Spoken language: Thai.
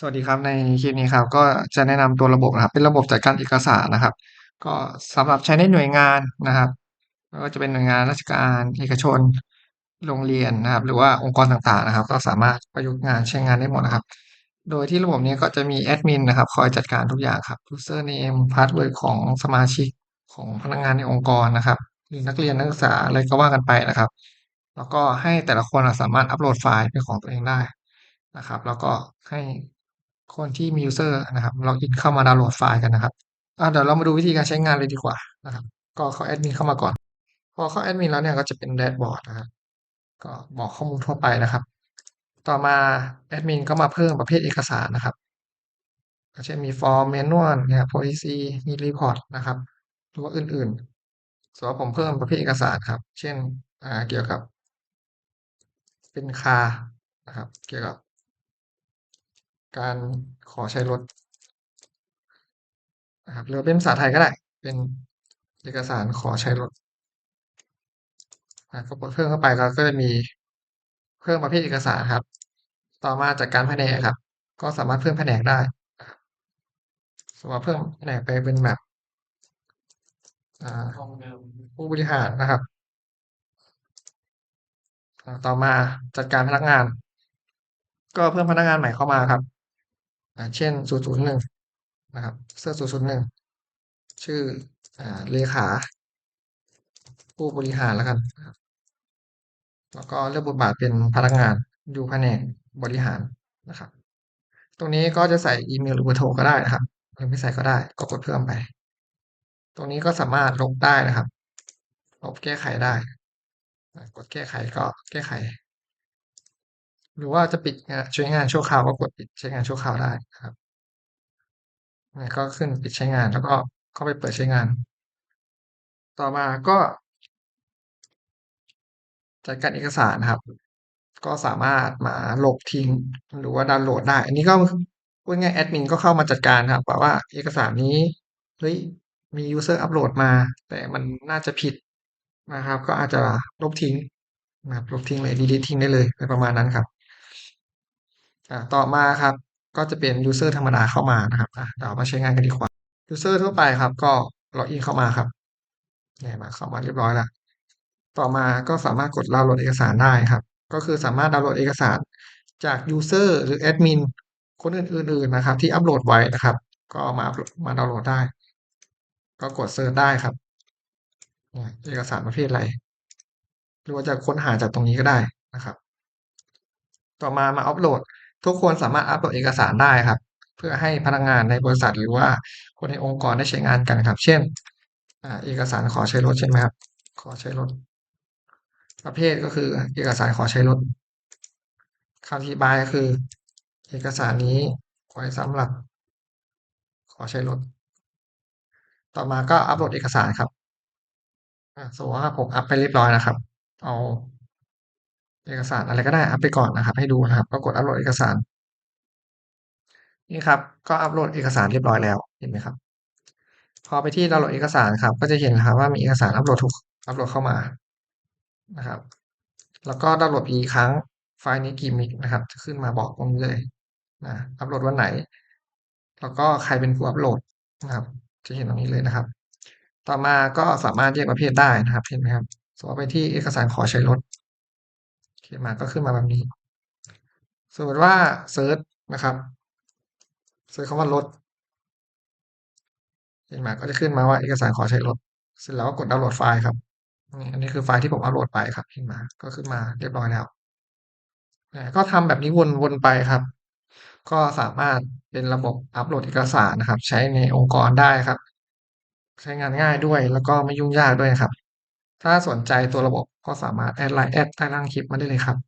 สวัสดีครับในคลิปนี้ครับก็จะแนะนำตัวระบบนะครับ เป็นระบบจัดการเอกสารนะครับ ก็สำหรับใช้ในหน่วยงานนะครับไม่ว่าจะเป็นหน่วยงานราชการเอกชนโรงเรียนนะครับ หรือว่าองค์กรต่างๆนะครับ ก็สามารถประยุกต์งานใช้งานได้หมดนะครับ โดยที่ระบบนี้ก็จะมีแอดมินนะครับ คอยจัดการทุกอย่างครับ username password ของสมาชิกของพนักงานในองค์กรนะครับหรือนักเรียนนักศึกษาอะไรก็ว่ากันไปนะครับ แล้วก็ให้แต่ละคนสามารถอัปโหลดไฟล์เป็นของตัวเองได้นะครับ แล้วก็ให้ คนที่มี user นะครับล็อกอินเข้ามาดาวน์โหลดไฟล์กันนะครับเดี๋ยวเรามาดูวิธีการใช้งานเลยดีกว่านะครับ ก็เข้าแอดมินเข้ามาก่อน พอเข้าแอดมินแล้วเนี่ยก็จะเป็นแดชบอร์ดนะครับก็บอกข้อมูลทั่วไปนะครับ ต่อมาแอดมินก็มาเพิ่มประเภทเอกสารนะครับเช่นมีฟอร์มแมนนวลเนี่ย policy มีรีพอร์ตนะครับหรือว่าอื่นๆส่วนผมเพิ่มประเภทเอกสารครับ เช่นเกี่ยวกับ เป็นคานะครับ เกี่ยวกับ การขอใช้รถนะครับหรือเป็นภาษาไทยก็ได้ เป็นเอกสารขอใช้รถก็กดเพิ่มเข้าไปก็จะมีเพิ่มประเภทเอกสารครับ ต่อมาจากการแผนกครับ ก็สามารถเพิ่มแผนกได้สมมติเพิ่มแผนกไปเป็นแบบผู้บริหารนะครับ ต่อมาจัดการพนักงาน ก็เพิ่มพนักงานใหม่เข้ามาครับ เช่น 001 นะครับ เสื้อ 001 ชื่อเลขา ผู้บริหารแล้วกันแล้วก็เลือกบทบาทเป็นพนักงานอยู่แผนกบริหารนะครับ ตรงนี้ก็จะใส่อีเมลหรือเบอร์โทรก็ได้นะครับ หรือไม่ใส่ก็ได้ ก็กดเพิ่มไป ตรงนี้ก็สามารถลบได้นะครับ ลบแก้ไขได้ กดแก้ไขก็แก้ไข หรือว่าจะปิดใช้งานชั่วคราวก็กดปิดใช้งานชั่วคราวได้นะครับนี่ก็ขึ้นปิดใช้งานแล้วก็เข้าไปเปิดใช้งาน ต่อมาก็ จัดการเอกสารครับ ก็สามารถมาลบทิ้งหรือว่าดาวน์โหลดได้ อันนี้ก็พูดง่ายแอดมินก็เข้ามาจัดการครับว่าเอกสารนี้เฮ้ยมียูเซอร์อัปโหลดมา แต่มันน่าจะผิดนะครับ ก็อาจจะลบทิ้งนะครับลบทิ้งเลยดีลิททิ้งได้เลยไปประมาณนั้นครับ อ่าต่อมาครับก็จะเป็นยูเซอร์ธรรมดาเข้ามานะครับเดี๋ยวมาใช้งานกันดีกว่ายูเซอร์ทั่วไปครับ ก็ล็อกอินเข้ามาครับเนี่ยมาเข้ามาเรียบร้อยแล้วต่อมาก็สามารถกดดาวน์โหลดเอกสารได้ครับ ก็คือสามารถดาวน์โหลดเอกสารจากยูเซอร์หรือแอดมินคนอื่นๆนะครับ ที่อัปโหลดไว้นะครับ ก็มามาดาวน์โหลดได้ ก็กดเซิร์ชได้ครับเอกสารประเภทอะไร หรือว่าจะค้นหาจากตรงนี้ก็ได้นะครับ ต่อมามาอัปโหลด ทุกคนสามารถอัปโหลดเอกสารได้ครับ เพื่อให้พนักงานในบริษัทหรือว่าคนในองค์กรได้ใช้งานกันครับ เช่นเอกสารขอใช้รถใช่ไหมครับ ขอใช้รถ ประเภทก็คือ เอกสารขอใช้รถคำอธิบายก็คือ เอกสารนี้ไว้สำหรับ ขอใช้รถ ต่อมาก็อัปโหลดเอกสารครับสมมติว่าผมอัปไปเรียบร้อยนะครับ เอา เอกสารอะไรก็ได้อัปไปก่อนนะครับ ให้ดูนะครับ ก็กดอัปโหลดเอกสาร นี่ครับ ก็อัปโหลดเอกสารเรียบร้อยแล้วเห็นไหมครับ พอไปที่ดาวน์โหลดเอกสารครับ ก็จะเห็นครับว่ามีเอกสารอัปโหลดถูกอัปโหลดเข้ามานะครับ แล้วก็ดาวน์โหลดอีกครั้งไฟล์นี้กี่มิกนะครับจะขึ้นมาบอกตรงนี้เลยนะอัปโหลดวันไหน แล้วก็ใครเป็นผู้อัปโหลดนะครับ จะเห็นตรงนี้เลยนะครับ ต่อมาก็สามารถแยกประเภทได้นะครับเห็นไหมครับสมมติไปที่เอกสารขอใช้รถ ขียนมาก็ขึ้นมาแบบนี้ สมมติว่าเซิร์ชนะครับเซิร์ชคำว่ารถเห็นไหมก็จะขึ้นมาว่าเอกสารขอใช้รถเสร็จแล้วก็กดดาวน์โหลดไฟล์ครับอันนี้คือไฟล์ที่ผมอัปโหลดไปครับขึ้นมาก็ขึ้นมาเรียบร้อยแล้วก็ทำแบบนี้วนๆไปครับ ก็สามารถเป็นระบบอัปโหลดเอกสารนะครับ ใช้ในองค์กรได้ครับ ใช้งานง่ายด้วยแล้วก็ไม่ยุ่งยากด้วยครับ ถ้าสนใจตัวระบบก็สามารถแอดไลน์แอดใต้ล่างคลิปมาได้เลยครับ